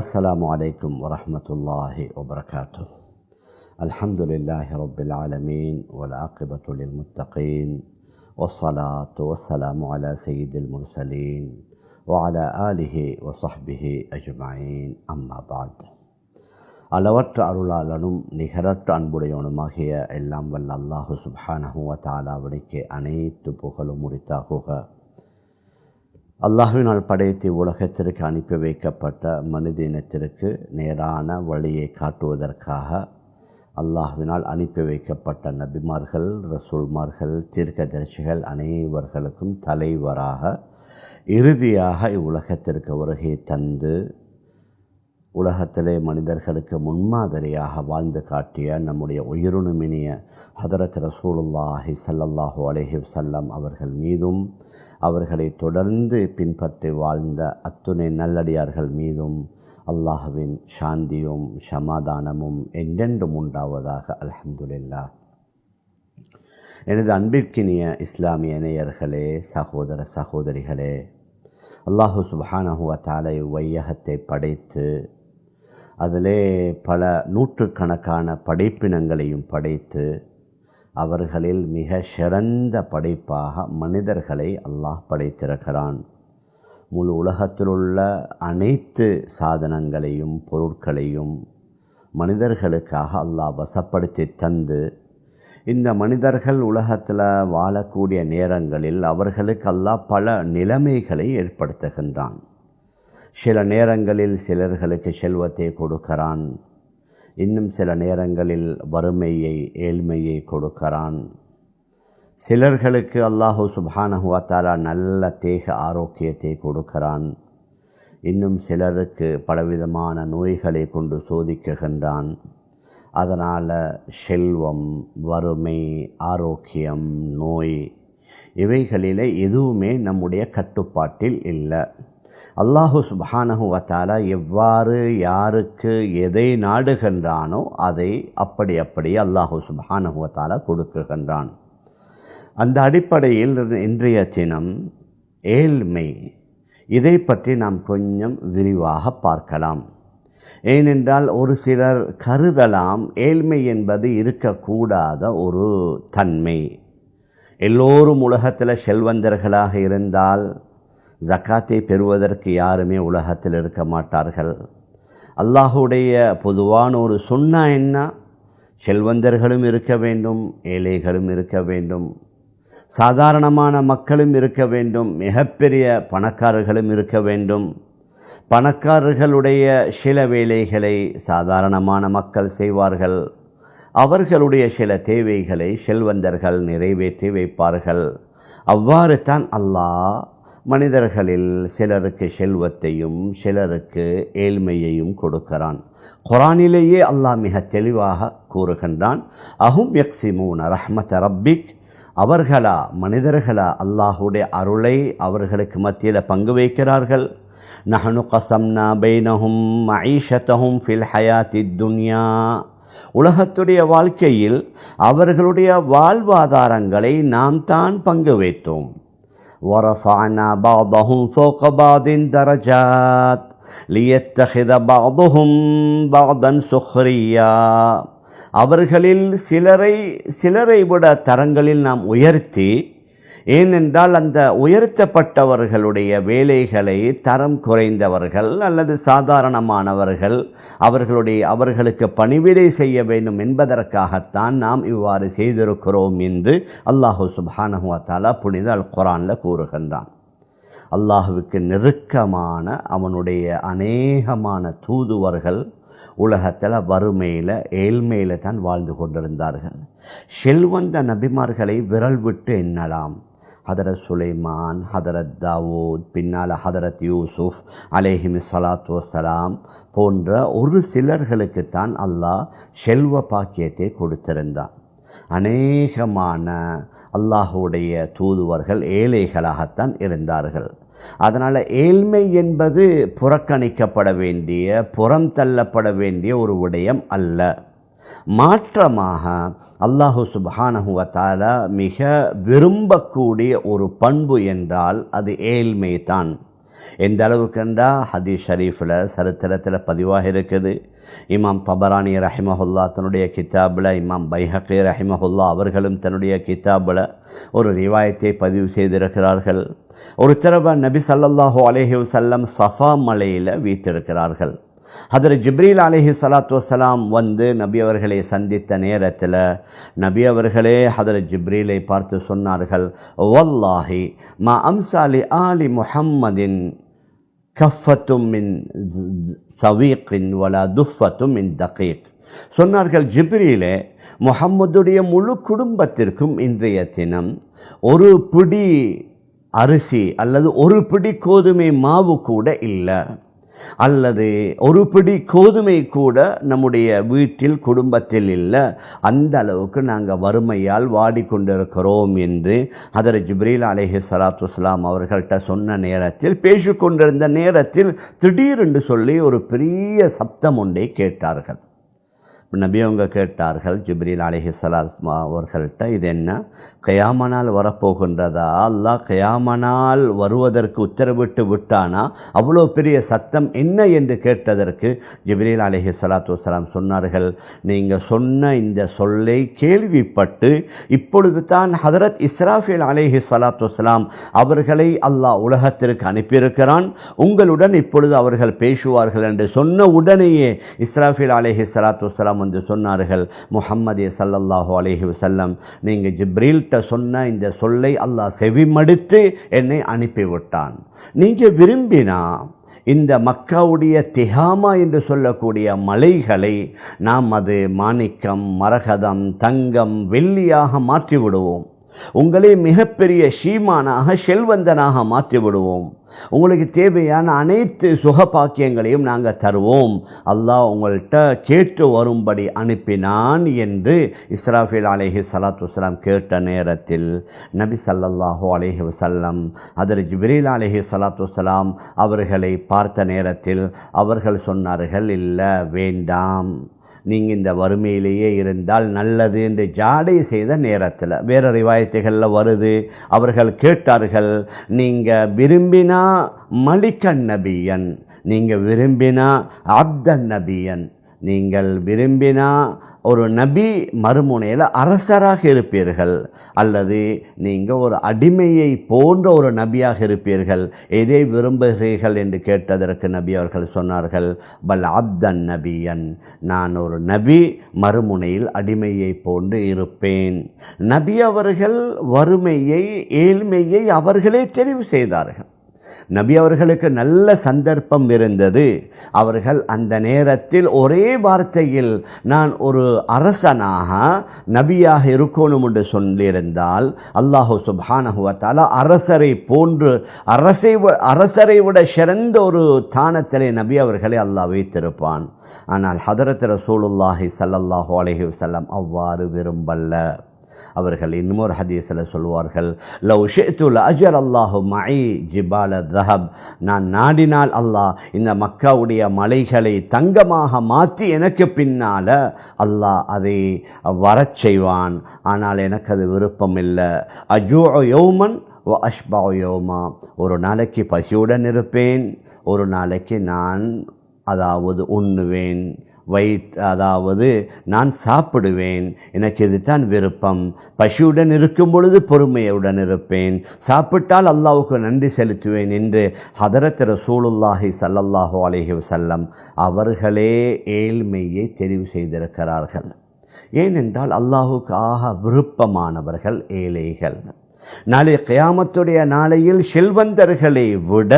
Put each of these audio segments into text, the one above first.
السلام عليكم ورحمة الله وبركاته الحمد لله رب العالمين والعاقبة للمتقين والصلاة والسلام على سيد المرسلين وعلى آله وصحبه أجمعين أما بعد அளவற்ற அருளாளனும் நிகரற்ற அன்புடையவனுமாகிய எல்லாம் வல்ல அல்லாஹு சுப்ஹானஹுவ தாலாவிடைக்கு அனைத்து புகழும் உரித்தாகுக அல்லாஹுவினால் படைத்து உலகத்திற்கு அனுப்பி வைக்கப்பட்ட மனித இனத்திற்கு நேரான வழியை காட்டுவதற்காக அல்லாஹுவினால் அனுப்பி வைக்கப்பட்ட நபிமார்கள் ரசூல்மார்கள் தீர்க்கதரிசிகள் அனைவர்களுக்கும் தலைவராக இறுதியாக இவ்வுலகத்திற்கு வருகை தந்து உலகத்திலே மனிதர்களுக்கு முன்மாதிரியாக வாழ்ந்து காட்டிய நம்முடைய உயிருணுமினிய ஹதரத் ரசூலுல்லாஹி சல்லல்லாஹூ அலஹி சல்லம் அவர்கள் மீதும் அவர்களை தொடர்ந்து பின்பற்றி வாழ்ந்த அத்துணை நல்லடியார்கள் மீதும் அல்லாஹுவின் சாந்தியும் சமாதானமும் என்றென்றும் உண்டாவதாக அலமதுல்லா எனது அன்பிற்கினிய இஸ்லாமிய இணையர்களே சகோதர சகோதரிகளே அல்லாஹு சுபானஹுவ தாலை வையகத்தை படைத்து அதிலே பல நூற்றுக்கணக்கான படைப்பினங்களையும் படைத்து அவர்களில் மிக சிறந்த படைப்பாக மனிதர்களை அல்லாஹ் படைத்திருக்கிறான். முழு உலகத்திலுள்ள அனைத்து சாதனங்களையும் பொருட்களையும் மனிதர்களுக்காக அல்லாஹ் வசப்படுத்தி தந்து இந்த மனிதர்கள் உலகத்தில் வாழக்கூடிய நேரங்களில் அவர்களுக்கு அல்லாஹ் பல நிலைமைகளை ஏற்படுத்துகின்றான். சில நேரங்களில் சிலர்களுக்கு செல்வத்தை கொடுக்கிறான். இன்னும் சில நேரங்களில் வறுமையை ஏழ்மையை கொடுக்கிறான். சிலர்களுக்கு அல்லாஹு சுபானஹுவாத்தாலா நல்ல தேக ஆரோக்கியத்தை கொடுக்கிறான். இன்னும் சிலருக்கு பலவிதமான நோய்களை கொண்டு சோதிக்குகின்றான். அதனால் செல்வம் வறுமை ஆரோக்கியம் நோய் இவைகளிலே எதுவுமே நம்முடைய கட்டுப்பாட்டில் இல்லை. அல்லாஹு சுபானஹுவத்தாலா எவ்வாறு யாருக்கு எதை நாடுகின்றானோ அதை அப்படி அப்படி அல்லாஹு சுபானஹுவத்தாலா கொடுக்குகின்றான். அந்த அடிப்படையில் இன்றைய தினம் ஏழ்மை இதை பற்றி நாம் கொஞ்சம் விரிவாக பார்க்கலாம். ஏனென்றால் ஒரு சிலர் கருதலாம் ஏழ்மை என்பது இருக்கக்கூடாத ஒரு தன்மை. எல்லோரும் உலகத்தில் செல்வந்தர்களாக இருந்தால் ஜக்காத்தை பெறுவதற்கு யாருமே உலகத்தில் இருக்க மாட்டார்கள். அல்லாஹுடைய பொதுவான ஒரு சொன்னா என்ன? செல்வந்தர்களும் இருக்க வேண்டும் ஏழைகளும் இருக்க வேண்டும். சாதாரணமான மக்களும் இருக்க வேண்டும் மிகப்பெரிய பணக்காரர்களும் இருக்க வேண்டும். பணக்காரர்களுடைய சில வேலைகளை சாதாரணமான மக்கள் செய்வார்கள். அவர்களுடைய சில தேவைகளை செல்வந்தர்கள் நிறைவேற்றி வைப்பார்கள். அவ்வாறு தான் அல்லாஹ் மனிதர்களில் சிலருக்கு செல்வத்தையும் சிலருக்கு ஏழ்மையையும் கொடுக்கிறான். குரானிலேயே அல்லாஹ் மிக தெளிவாக கூறுகின்றான். அஹும் யக்சிமூன் ரஹ்மத் ரப்பிக். அவர்களா மனிதர்களா அல்லாஹுடைய அருளை அவர்களுக்கு மத்தியில் பங்கு வைக்கிறார்கள். நஹனு கசம்னா பைனஹும் ஐஷத்தஹும் ஃபில் ஹயாத்தி துன்யா. உலகத்துடைய வாழ்க்கையில் அவர்களுடைய வாழ்வாதாரங்களை நாம் தான் பங்கு வைத்தோம். ورفعنا بعضهم فوق بعض درجات ليتخذ بعضهم بعضا سخريا அவர்களில் சிலரை சிலரை விட தரங்களில் நாம் உயர்த்தி ஏனென்றால் அந்த உயர்த்தப்பட்டவர்களுடைய வேலைகளை தரம் குறைந்தவர்கள் அல்லது சாதாரணமானவர்கள் அவர்களுடைய அவர்களுக்கு பணிவிடை செய்ய வேண்டும் என்பதற்காகத்தான் நாம் இவ்வாறு செய்திருக்கிறோம் என்று அல்லாஹு சுபானஹுவத்தாலா புனித அல் குரானில் கூறுகின்றான். அல்லாஹுவுக்கு நெருக்கமான அவனுடைய அநேகமான தூதுவர்கள் உலகத்தில் வறுமையில் ஏழ்மையில் தான் வாழ்ந்து கொண்டிருந்தார்கள். செல்வந்த நபிமார்களை விரல் விட்டு எண்ணலாம். ஹதரத் சுலைமான் ஹதரத் தாவூத் பின்னால் ஹதரத் யூசுஃப் அலேஹிமி சலாத்து வசலாம் போன்ற ஒரு சிலர்களுக்குத்தான் அல்லாஹ் செல்வ பாக்கியத்தை கொடுத்திருந்தான். அநேகமான அல்லாஹுடைய தூதுவர்கள் ஏழைகளாகத்தான் இருந்தார்கள். அதனால் ஏழ்மை என்பது புறக்கணிக்கப்பட வேண்டிய புறம் தள்ளப்பட வேண்டிய ஒரு விடயம் அல்ல. மாற்றமாக அல்லாஹு சுபானஹுவத்தால மிக விரும்பக்கூடிய ஒரு பண்பு என்றால் அது ஏழ்மை தான். எந்த அளவுக்குண்டா ஹதீஸ் ஷரீஃபில் சரித்திரத்தில் பதிவாக இருக்குது. இமாம் தபரானி ரஹிமஹுல்லா தன்னுடைய கித்தாபில் இமாம் பைஹக்கி ரஹிமஹுல்லா அவர்களும் தன்னுடைய கித்தாபில் ஒரு ரிவாயத்தை பதிவு செய்திருக்கிறார்கள். ஒரு தடவை நபி சல்லல்லாஹூ அலேஹி வல்லம் சஃபா மலையில் வீட்டிருக்கிறார்கள். அதில் ஜிப்ரீல் அலிஹி சலாத்து வசலாம் வந்து நபி அவர்களை சந்தித்த நேரத்தில் நபி அவர்களே ஹதரத் ஜிப்ரீலை பார்த்து சொன்னார்கள் வல்லாஹி மா அம்சாலி ஆலி முஹம்மதின் கஃபத்தும் மின் சவீக்கின் வலா துஃபத்தும் மின் தகீக். சொன்னார்கள் ஜிப்ரீலே முஹம்மதுடைய முழு குடும்பத்திற்கும் இன்றைய தினம் ஒரு பிடி அரிசி அல்லது ஒரு பிடி கோதுமை மாவு கூட இல்லை. அல்லது ஒரு பிடி கோதுமை கூட நம்முடைய வீட்டில் குடும்பத்தில் இல்லை அந்த அளவுக்கு நாங்கள் வறுமையால் வாடிக்கொண்டிருக்கிறோம் என்று அதர் ஜிப்ரீல் அலேஹி சலாத்து வஸ்லாம் அவர்கள்ட்ட சொன்ன நேரத்தில் பேசிக்கொண்டிருந்த நேரத்தில் திடீரென்று சொல்லி ஒரு பெரிய சப்தம் ஒன்றை கேட்டார்கள். நபி அவங்க கேட்டார்கள் ஜிப்ரீல் அலிஹி சலாஸ்மா அவர்கள்ட்ட இது என்ன? கயாமனால் வரப்போகின்றதா? அல்லாஹ் கயாமனால் வருவதற்கு உத்தரவிட்டு விட்டானா? அவ்வளோ பெரிய சத்தம் என்ன என்று கேட்டதற்கு ஜிப்ரீல் அலிஹி சலாத்து வலாம் சொன்னார்கள் நீங்கள் சொன்ன இந்த சொல்லை கேள்விப்பட்டு இப்பொழுது தான் ஹதரத் இஸ்ராஃபில் அலிஹி சலாத்து வலாம் அவர்களை அல்லாஹ் உலகத்திற்கு அனுப்பியிருக்கிறான். உங்களுடன் இப்பொழுது அவர்கள் பேசுவார்கள் என்று சொன்ன உடனேயே இஸ்ராஃபில் அலிஹி சலாத்து வலாம் வந்து சொன்னார்கள். முஹம்மதே சல்லல்லாஹு அலேஹி வசல்லம் நீங்கள் ஜிப்ரீல்கிட்ட சொன்ன இந்த சொல்லை அல்லாஹ் செவிமடுத்து என்னை அனுப்பிவிட்டான். நீங்கள் விரும்பினா இந்த மக்காவுடைய திகாமா என்று சொல்லக்கூடிய மலைகளை நாம் அது மாணிக்கம் மரகதம் தங்கம் வெள்ளியாக மாற்றி விடுவோம் உங்களை மிகப்பெரிய ஷீமானாக செல்வந்தனாக மாற்றிவிடுவோம். உங்களுக்கு தேவையான அனைத்து சுகபாக்கியங்களையும் நாங்கள் தருவோம். அல்லாஹ் உங்கள்கிட்ட கேட்டு வரும்படி அனுப்பினான் என்று இஸ்ராஃபில் அலேஹி சலாத் வஸ்லாம் கேட்ட நேரத்தில் நபி சல்லல்லாஹு அலேஹி வசல்லம் அதில் ஜிப்ரீல் அலேஹி சலாத் வஸ்லாம் அவர்களை பார்த்த நேரத்தில் அவர்கள் சொன்னார்கள் இல்லை வேண்டாம். நீங்கள் இந்த வறுமையிலேயே இருந்தால் நல்லது என்று ஜாடை செய்த நேரத்தில். வேறு ரிவாயத்துகளில் வருது அவர்கள் கேட்டார்கள் நீங்கள் விரும்பினா மலிக்கன் நபியன் நீங்கள் விரும்பினா அப்தன் நபியன் நீங்கள் விரும்பினா ஒரு நபி மறுமுனையில் அரசராக இருப்பீர்கள் அல்லது நீங்கள் ஒரு அடிமையை போன்ற ஒரு நபியாக இருப்பீர்கள். எதை விரும்புகிறீர்கள் என்று கேட்டதற்கு நபி அவர்கள் சொன்னார்கள் பல் அப்தன் நபியன் நான் ஒரு நபி மறுமுனையில் அடிமையை போன்று இருப்பேன். நபி அவர்கள் வறுமையை ஏழ்மையை அவர்களே தெரிவு செய்தார்கள். நபி அவர்களுக்கு நல்ல சந்தர்ப்பம் இருந்தது. அவர்கள் அந்த நேரத்தில் ஒரே வார்த்தையில் நான் ஒரு அரசனாக நபியாக இருக்கணும் என்று சொல்லியிருந்தால் அல்லாஹு சுபானகுவத்தால அரசரை போன்று அரசை அரசரை விட சிறந்த ஒரு தானத்திலே நபி அவர்களை அல்லாஹ் வைத்திருப்பான். ஆனால் ஹதரத் ரசூலுல்லாஹி சல்லல்லாஹு அலஹி வல்லம் அவ்வாறு விரும்பல்ல அவர்கள் இன்னொரு ஹதீஸில் சொல்வார்கள் லவ் ஷேத்துல் அஜர் அல்லாஹு மை ஜிபால தஹப். நான் நாடினால் அல்லாஹ் இந்த மக்காவுடைய மலைகளை தங்கமாக மாற்றி எனக்கு பின்னால் அல்லாஹ் அதை வரச் செய்வான். ஆனால் எனக்கு அது விருப்பம் இல்லை. அஜோ யௌமன் ஓ அஷ்பா யோமா. ஒரு நாளைக்கு பசியுடன் இருப்பேன் ஒரு நாளைக்கு நான் அதாவது உண்ணுவேன். வயிற் அதாவது நான் சாப்பிடுவேன். எனக்கு இதுதான் விருப்பம். பசியுடன் இருக்கும் பொழுது பொறுமையுடன் இருப்பேன். சாப்பிட்டால் அல்லாவுக்கு நன்றி செலுத்துவேன் என்று ஹதரத் ரசூலுல்லாஹி சல்லல்லாஹு அலைஹி வசல்லம் அவர்களே ஏழ்மையை தெரிவு செய்திருக்கிறார்கள். ஏனென்றால் அல்லாஹுக்கு ஆக விருப்பமானவர்கள் ஏழைகள். நாளை கயாமத்துடைய நாளையில் செல்வந்தர்களை விட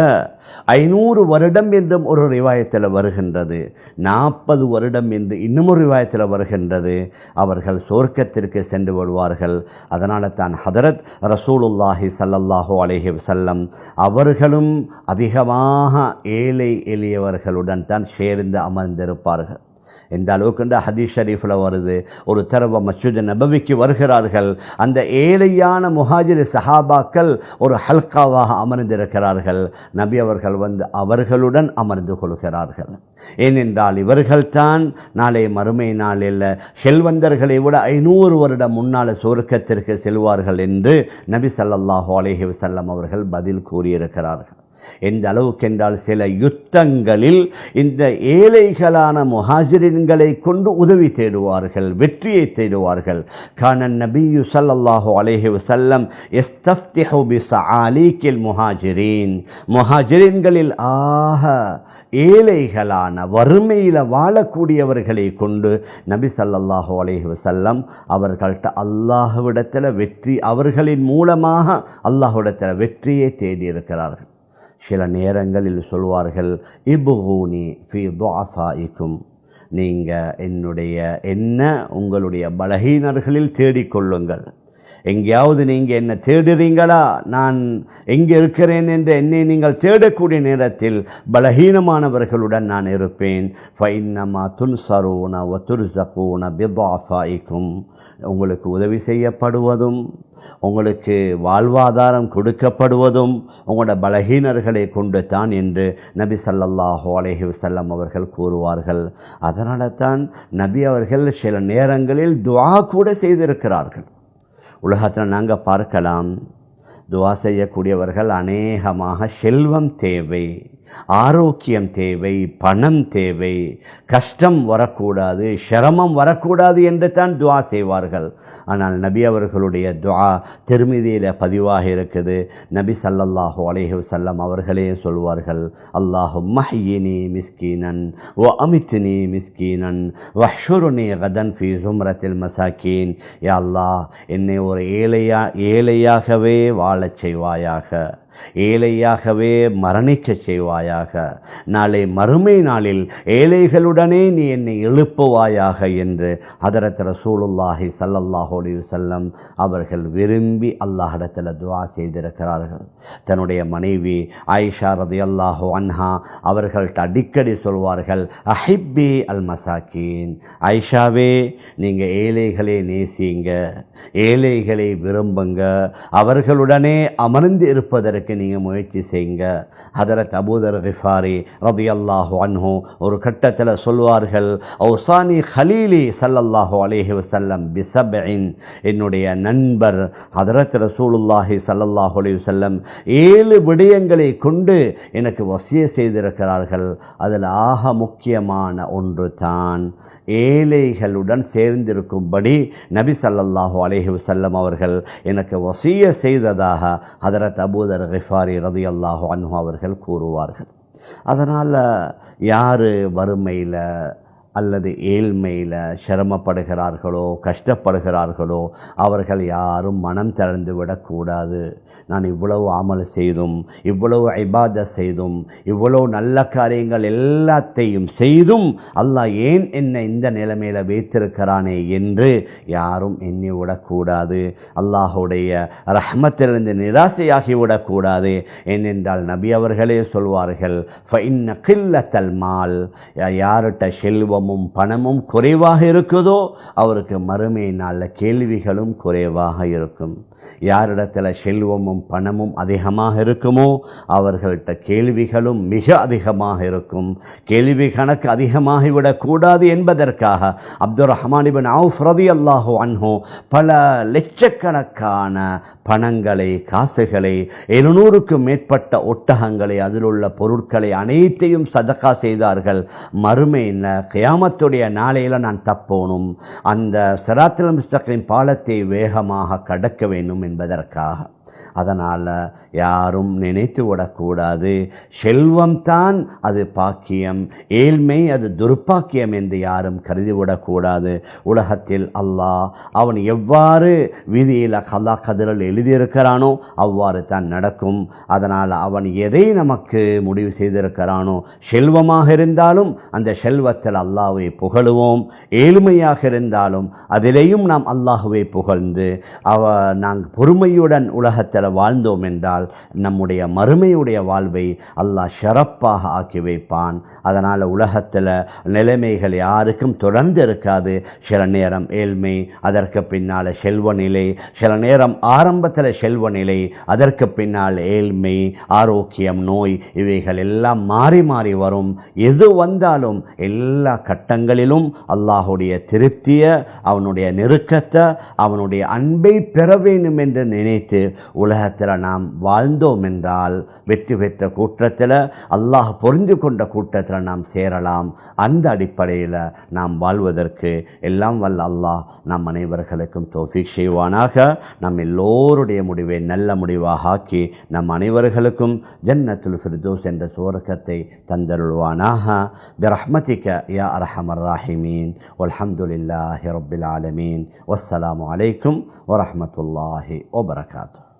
ஐநூறு வருடம் என்றும் ஒரு ரிவாயத்தில் வருகின்றது. நாற்பது வருடம் என்று இன்னும் ஒரு ரிவாயத்தில் வருகின்றது. அவர்கள் சொர்க்கத்திற்கு சென்று விடுவார்கள். அதனால தான் ஹதரத் ரசூலுல்லாஹி சல்லல்லாஹு அலேஹி வசல்லம் அவர்களும் அதிகமாக ஏழை எளியவர்களுடன் தான் சேர்ந்து அமர்ந்திருப்பார்கள். எந்த அளவுக்குன்ற ஹதீஸ் ஷரீஃபில் வருது ஒரு தரவ மஸ்ஜித் நபவிக்கு வருகிறார்கள் அந்த ஏழையான முஹாஜிர் சஹாபாக்கள் ஒரு ஹல்காவாக அமர்ந்திருக்கிறார்கள். நபி அவர்கள் வந்து அவர்களுடன் அமர்ந்து கொள்கிறார்கள். ஏனென்றால் இவர்கள்தான் நாளை மறுமை நாளில் செல்வந்தர்களை விட ஐநூறு வருடம் முன்னால் சுருக்கத்திற்கு செல்வார்கள் என்று நபி சல்லாஹூ அலேஹி வசல்லம் அவர்கள் பதில் கூறியிருக்கிறார்கள். எந்த அளவுக்கு என்றால் சில யுத்தங்களில் இந்த ஏழைகளான முஹாஜிரின்களை கொண்டு உதவி தேடுவார்கள் வெற்றியை தேடுவார்கள். கான நபியு ஸல்லல்லாஹு அலேஹி வசல்லம் யஸ்தஃப்திஹு முஹாஜிரீன். முஹாஜிரின்களில் ஆக ஏழைகளான வறுமையில் வாழக்கூடியவர்களை கொண்டு நபி ஸல்லல்லாஹு அலேஹி வசல்லம் அவர்கள்ட்ட அல்லாஹுவிடத்தில் வெற்றி அவர்களின் மூலமாக அல்லாஹ்விடத்தில் வெற்றியை தேடியிருக்கிறார்கள். சில நேரங்களில் சொல்வார்கள் இபுகூனி ஃபி துஆஃபாயிக்கும் நீங்கள் என்னுடைய என்ன உங்களுடைய பலகீனர்களில் தேடிக்கொள்ளுங்கள். எங்கேயாவது நீங்கள் என்னை தேடுறீங்களா? நான் எங்கே இருக்கிறேன் என்று என்னை நீங்கள் தேடக்கூடிய நேரத்தில் பலகீனமானவர்களுடன் நான் இருப்பேன். ஃபைன்னமா துன்சரூன ஒ துர்சகூன பிதாஃபாயிக்கும் உங்களுக்கு உதவி செய்யப்படுவதும் உங்களுக்கு வாழ்வாதாரம் கொடுக்கப்படுவதும் உங்களோட பலகீனர்களை கொண்டு தான் என்று நபி ஸல்லல்லாஹு அலஹி வஸல்லம் அவர்கள் கூறுவார்கள். அதனால தான் நபி அவர்கள் சில நேரங்களில் துவா கூட செய்திருக்கிறார்கள். உலகத்தில் நாங்கள் பார்க்கலாம். துவா செய்யக்கூடியவர்கள் அநேகமாக செல்வம் தேவை. ஆரோக்கியம் தேவை பணம் தேவை கஷ்டம் வரக்கூடாது சிரமம் வரக்கூடாது என்று தான் துவா செய்வார்கள். ஆனால் நபி அவர்களுடைய துவா திருமதியில் பதிவாக இருக்குது. நபி சல்லல்லாஹு அலைஹி வஸல்லம் அவர்களே சொல்வார்கள் அல்லாஹு மஹ்யினி மிஸ்கீனன் ஓ அமித்னி மிஸ்கீனன் வஹ்ஷுருனி கதன் ஃபி சும்ரத்தில் மசாக்கீன். யா அல்லாஹ் என்னை ஒரு ஏழையா ஏழையாகவே வாழச் செய்வாயாக. ஏழையாகவே மரணிக்கச் செய்வாயாக. நாளை மறுமை நாளில் ஏழைகளுடனே நீ என்னை எழுப்புவாயாக என்று ஹதரத் ரசூலுல்லாஹி சல்லல்லாஹோடி செல்லம் அவர்கள் விரும்பி அல்லாஹிடத்தில் துவா செய்திருக்கிறார்கள். தன்னுடைய மனைவி ஆயிஷா ரதியல்லாஹு அன்ஹா அவர்கள்ட்ட அடிக்கடி சொல்வார்கள் அஹிப்பி அல் மசாக்கீன். ஆயிஷாவே நீங்கள் ஏழைகளை நேசிங்க ஏழைகளை விரும்புங்க அவர்களுடனே அமர்ந்து இருப்பதற்கு நீங்கள் முயற்சி செய்யுங்க. ஹதரத் அபூதர் ரிஃபாரி ரபி அல்லாஹு அன்ஹு ஒரு கட்டத்தில் சொல்வார்கள் ஔசானி ஹலீலி சல்லல்லாஹு அலேஹி வசல்லம் பிசபின் என்னுடைய நண்பர் ஹதரத் ரசூலுல்லாஹி சல்லல்லாஹு அலி வல்லம் ஏழு விடயங்களை கொண்டு எனக்கு வசிய செய்திருக்கிறார்கள். அதில் ஆக முக்கியமான ஒன்று தான் ஏழைகளுடன் சேர்ந்திருக்கும்படி நபி சல்லல்லாஹு அலேஹி வஸல்லம் அவர்கள் எனக்கு வசிய செய்ததாக ஹதரத் அபூதர் கிஃபாரி ரதி அல்லாஹு அன்ஹு அவர்கள் கூறுவார்கள். அதனால் யார் வறுமையில் அல்லது ஏழ்மையில் சிரமப்படுகிறார்களோ கஷ்டப்படுகிறார்களோ அவர்கள் யாரும் மனம் திறந்து விடக்கூடாது. நான் இவ்வளவு அமல் செய்தும் இவ்வளவு ஐபாத செய்தும் இவ்வளவு நல்ல காரியங்கள் எல்லாத்தையும் செய்தும் அல்லாஹ் ஏன் என்னை இந்த நிலைமையில் வைத்திருக்கிறானே என்று யாரும் எண்ணி விடக்கூடாது. அல்லாஹுடைய ரஹ்மத்திலிருந்து நிராசையாகி விடக்கூடாது. ஏனென்றால் நபி அவர்களே சொல்வார்கள் ஃபைன் கில்லத்தல் மால். யார்கிட்ட செல்வமும் பணமும் குறைவாக இருக்குதோ அவருக்கு மறுமை நாளில் கேள்விகளும் குறைவாக இருக்கும். யாரிடத்தில் செல்வமும் பணமும் அதிகமாக இருக்குமோ அவர்கள்ட்ட கேள்விகளும் மிக அதிகமாக இருக்கும். கேள்வி கணக்கு அதிகமாகிவிடக்கூடாது என்பதற்காக அப்துல் ரஹ்மானிபின் அவுஃப் ரதி அல்லாஹு அன்ஹோ பல லட்சக்கணக்கான பணங்களை காசுகளை எழுநூறுக்கும் மேற்பட்ட ஒட்டகங்களை அதில் உள்ள பொருட்களை அனைத்தையும் சதக்கா செய்தார்கள். மறுமையில் கியாமத்துடைய நாளையில் நான் தப்போனும் அந்த சராத்திரம் முஸ்தகின் பாலத்தை வேகமாக கடக்க வேண்டும் என்பதற்காக. அதனால் யாரும் நினைத்து விடக்கூடாது. செல்வம்தான் அது பாக்கியம். ஏழ்மை அது துர்ப்பாக்கியம் என்று யாரும் கருதிவிடக்கூடாது உலகத்தில் அல்லாஹ் அவன் எவ்வாறு விதியில் கதா கதிரில் எழுதியிருக்கிறானோ அவ்வாறு தான் நடக்கும். அதனால் அவன் எதை நமக்கு முடிவு செய்திருக்கிறானோ செல்வமாக இருந்தாலும் அந்த செல்வத்தில் அல்லாஹ்வை புகழுவோம். ஏழ்மையாக இருந்தாலும் அதிலேயும் நாம் அல்லாஹுவை புகழ்ந்து அவ நாங்கள் பொறுமையுடன் உலக உலகத்தில் வாழ்ந்தோம் என்றால் நம்முடைய மறுமையுடைய வாழ்வை அல்லாஹ் சிறப்பாக ஆக்கி வைப்பான். அதனால் உலகத்தில் நிலைமைகள் யாருக்கும் தொடர்ந்து இருக்காது சில நேரம் ஏழ்மை அதற்கு பின்னால் செல்வ நிலை சில நேரம் ஆரம்பத்தில் செல்வ நிலை அதற்கு பின்னால் ஏழ்மை ஆரோக்கியம் நோய் இவைகள் எல்லாம் மாறி மாறி வரும். எது வந்தாலும் எல்லா கட்டங்களிலும் அல்லாஹுடைய திருப்தியை அவனுடைய நெருக்கத்தை அவனுடைய அன்பை பெற வேண்டும் என்று நினைத்து உலகத்தில் நாம் வாழ்ந்தோம் என்றால் வெற்றி பெற்ற கூட்டத்தில் அல்லாஹ் பொறிந்து கொண்ட கூட்டத்தில் நாம் சேரலாம். அந்த அடிப்படையில் நாம் வாழ்வதற்கு எல்லாம் வல்ல அல்லாஹ் நம் அனைவர்களுக்கும் தோஃபிக் செய்வானாக. நம் எல்லோருடைய முடிவை நல்ல முடிவாக ஆக்கி நம் அனைவர்களுக்கும் ஜன்னத்துல் ஃபிர்தோஸ் என்ற சுவர்க்கத்தை தந்தருள்வானாக. பிரஹ்மதிக்க யா அரஹமர் ராஹிமீன். அலமதுல்லாஹி ரப்பில் ஆலமீன். வஸ்ஸலாம் அலைக்கும் வரமத்துல்லாஹி வபரகாத்துஹு